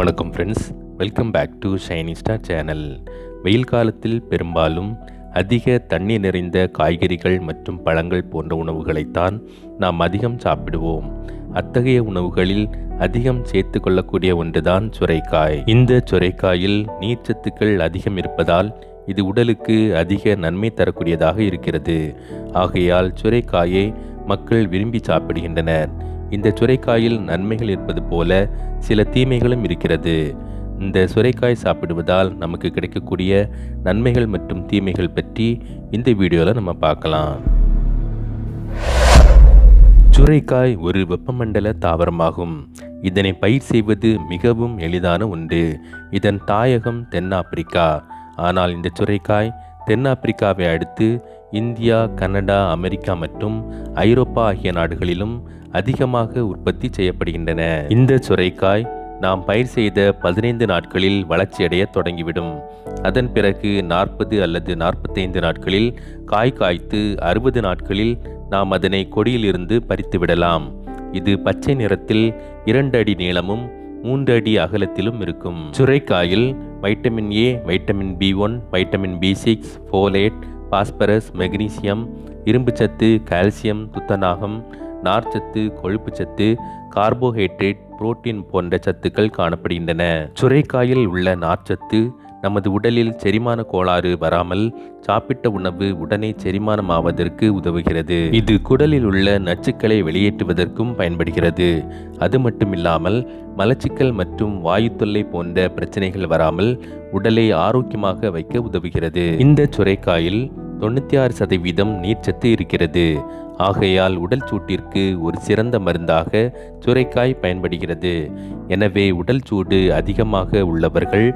வணக்கம் friends welcome back to shiny star channel வெயில் காலத்தில் பெரும்பாலும் அதிக தண்ணீர் நிறைந்த காய்கறிகள் மற்றும் பழங்கள் போன்ற உணவுகளைத்தான் நாம் அதிகம் சாப்பிடுவோம். அத்தகைய உணவுகளில் அதிகம் சேர்த்து கொள்ளக்கூடிய ஒன்றுதான் சுரைக்காய். இந்த சுரைக்காயில் நீர்ச்சத்துக்கள் அதிகம் இருப்பதால் இது உடலுக்கு அதிக நன்மை தரக்கூடியதாக இருக்கிறது. ஆகையால் சுரைக்காயை மக்கள் விரும்பி சாப்பிடுகின்றனர். இந்த சுரைக்காயில் நன்மைகள் இருப்பது போல சில தீமைகளும் இருக்கிறது. இந்த சுரைக்காய் சாப்பிடுவதால் நமக்கு கிடைக்கக்கூடிய நன்மைகள் மற்றும் தீமைகள் பற்றி இந்த வீடியோவில் நம்ம பார்க்கலாம். சுரைக்காய் ஒரு வெப்பமண்டல தாவரமாகும். இதனை பயிர் செய்வது மிகவும் எளிதான ஒன்று. இதன் தாயகம் தென்னாப்பிரிக்கா. ஆனால் இந்த சுரைக்காய் தென்னாப்பிரிக்காவை அடுத்து இந்தியா கனடா அமெரிக்கா மற்றும் ஐரோப்பா ஆகிய நாடுகளிலும் அதிகமாக உற்பத்தி செய்யப்படுகின்றன. இந்த சுரைக்காய் நாம் பயிர் செய்த பதினைந்து நாட்களில் வளர்ச்சியடைய தொடங்கிவிடும். அதன் பிறகு நாற்பது அல்லது நாற்பத்தைந்து நாட்களில் காய் காய்த்து அறுபது நாட்களில் நாம் அதனை கொடியிலிருந்து பறித்து விடலாம். இது பச்சை நிறத்தில் இரண்டு அடி நீளமும் மூன்று அடி அகலத்திலும் இருக்கும். சுரைக்காயில் vitamin A vitamin B one vitamin B six folate phosphorus magnesium இரும்புச்சத்து கால்சியம் துத்தநாகம் நார்ச்சத்து கொழுப்புச்சத்து கார்போஹைட்ரேட் புரோட்டீன் போன்ற சத்துக்கள் காணப்படுகின்றன. சுரைக்காயில் உள்ள நார்ச்சத்து நமது உடலில் செரிமான கோளாறு வராமல் சாப்பிட்ட உணவு உடனே செரிமானமாவதற்கு உதவுகிறது. இது குடலில் உள்ள நச்சுக்களை வெளியேற்றுவதற்கும் பயன்படுகிறது. அது மட்டுமில்லாமல் மலச்சிக்கல் மற்றும் வாயு தொல்லை போன்ற பிரச்சனைகள் வராமல் உடலை ஆரோக்கியமாக வைக்க உதவுகிறது. இந்த சுரைக்காயில் தொண்ணூற்றி ஆறு சதவீதம் நீர்ச்சத்து இருக்கிறது. ஆகையால் உடல் சூட்டிற்கு ஒரு சிறந்த மருந்தாக சுரைக்காய் பயன்படுகிறது. எனவே உடல் சூடு அதிகமாக உள்ளவர்கள்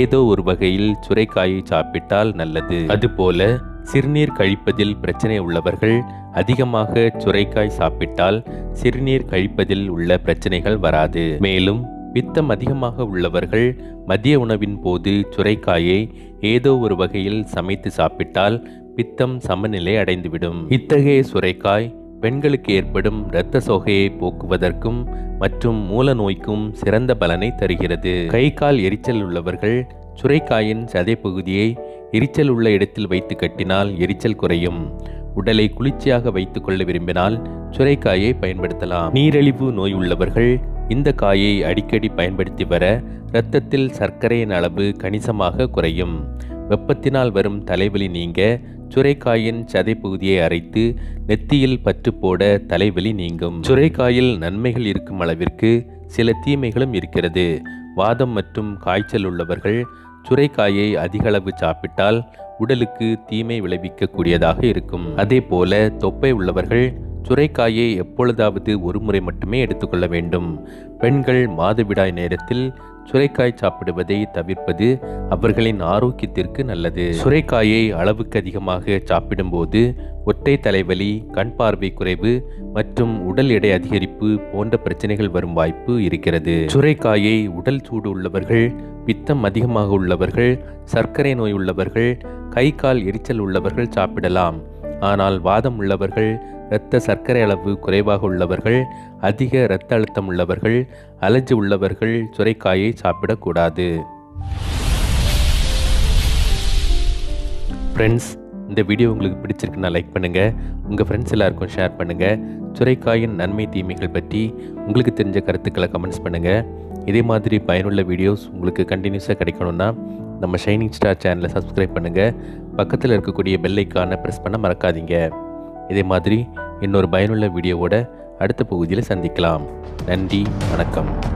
ஏதோ ஒரு வகையில் சுரைக்காயை சாப்பிட்டால் நல்லது. அதுபோல சிறுநீர் கழிப்பதில் பிரச்சனை உள்ளவர்கள் அதிகமாக சுரைக்காய் சாப்பிட்டால் சிறுநீர் கழிப்பதில் உள்ள பிரச்சனைகள் வராது. மேலும் பித்தம் அதிகமாக உள்ளவர்கள் மதிய உணவின் போது சுரைக்காயை ஏதோ ஒரு வகையில் சமைத்து சாப்பிட்டால் பித்தம் சமநிலை அடைந்துவிடும். இத்தகைய சுரைக்காய் பெண்களுக்கு ஏற்படும் இரத்த சோகையை போக்குவதற்கும் மற்றும் மூல நோய்க்கும் சிறந்த பலனை தருகிறது. கை கால் எரிச்சல் உள்ளவர்கள் சுரைக்காயின் சதை பகுதியை எரிச்சல் உள்ள இடத்தில் வைத்து கட்டினால் எரிச்சல் குறையும். உடலை குளிர்ச்சியாக வைத்துக் கொள்ள விரும்பினால் சுரைக்காயை பயன்படுத்தலாம். நீரிழிவு நோய் உள்ளவர்கள் இந்த காயை அடிக்கடி பயன்படுத்தி வர இரத்தத்தில் சர்க்கரையின் அளவு கணிசமாக குறையும். வெப்பத்தினால் வரும் தலைவலி நீங்க சுரைக்காயின் சதை பகுதியை அரைத்து நெத்தியில் பற்று போட தலைவலி நீங்கும். சுரைக்காயில் நன்மைகள் இருக்கும் அளவிற்கு சில தீமைகளும் இருக்கிறது. வாதம் மற்றும் காய்ச்சல் உள்ளவர்கள் சுரைக்காயை அதிகளவு சாப்பிட்டால் உடலுக்கு தீமை விளைவிக்கக்கூடியதாக இருக்கும். அதே போல தொப்பை உள்ளவர்கள் சுரைக்காயை எப்பொழுதாவது ஒரு முறை மட்டுமே எடுத்துக்கொள்ள வேண்டும். பெண்கள் மாதவிடாய் நேரத்தில் சுரைக்காய் சாப்பிடுவதை தவிர்ப்பது அவர்களின் ஆரோக்கியத்திற்கு நல்லது. சுரைக்காயை அளவுக்கு அதிகமாக சாப்பிடும்போது ஒற்றை தலைவலி கண் பார்வை குறைவு மற்றும் உடல் எடை அதிகரிப்பு போன்ற பிரச்சனைகள் வரும் வாய்ப்பு இருக்கிறது. சுரைக்காயை உடல் சூடு உள்ளவர்கள் பித்தம் அதிகமாக உள்ளவர்கள் சர்க்கரை நோய் உள்ளவர்கள் கை கால் எரிச்சல் உள்ளவர்கள் சாப்பிடலாம். ஆனால் வாதம் உள்ளவர்கள் இரத்த சர்க்கரை அளவு குறைவாக உள்ளவர்கள் அதிக இரத்த அழுத்தம் உள்ளவர்கள் அலர்ஜி உள்ளவர்கள் சுரைக்காயை சாப்பிடக்கூடாது. ஃப்ரெண்ட்ஸ் இந்த வீடியோ உங்களுக்கு பிடிச்சிருக்குன்னா லைக் பண்ணுங்கள் உங்கள் ஃப்ரெண்ட்ஸ் எல்லாருக்கும் ஷேர் பண்ணுங்கள் சுரைக்காயின் நன்மை தீமைகள் பற்றி உங்களுக்கு தெரிஞ்ச கருத்துக்களை கமெண்ட்ஸ் பண்ணுங்கள் இதே மாதிரி பயனுள்ள வீடியோஸ் உங்களுக்கு கண்டினியூஸாக கிடைக்கணும்னா நம்ம ஷைனிங் ஸ்டார் சேனலை சப்ஸ்கிரைப் பண்ணுங்கள் பக்கத்தில் இருக்கக்கூடிய பெல்லைக்கான ப்ரெஸ் பண்ண மறக்காதீங்க. இதே மாதிரி இன்னொரு பயனுள்ள வீடியோவோட அடுத்த பகுதியில் சந்திக்கலாம். நன்றி வணக்கம்.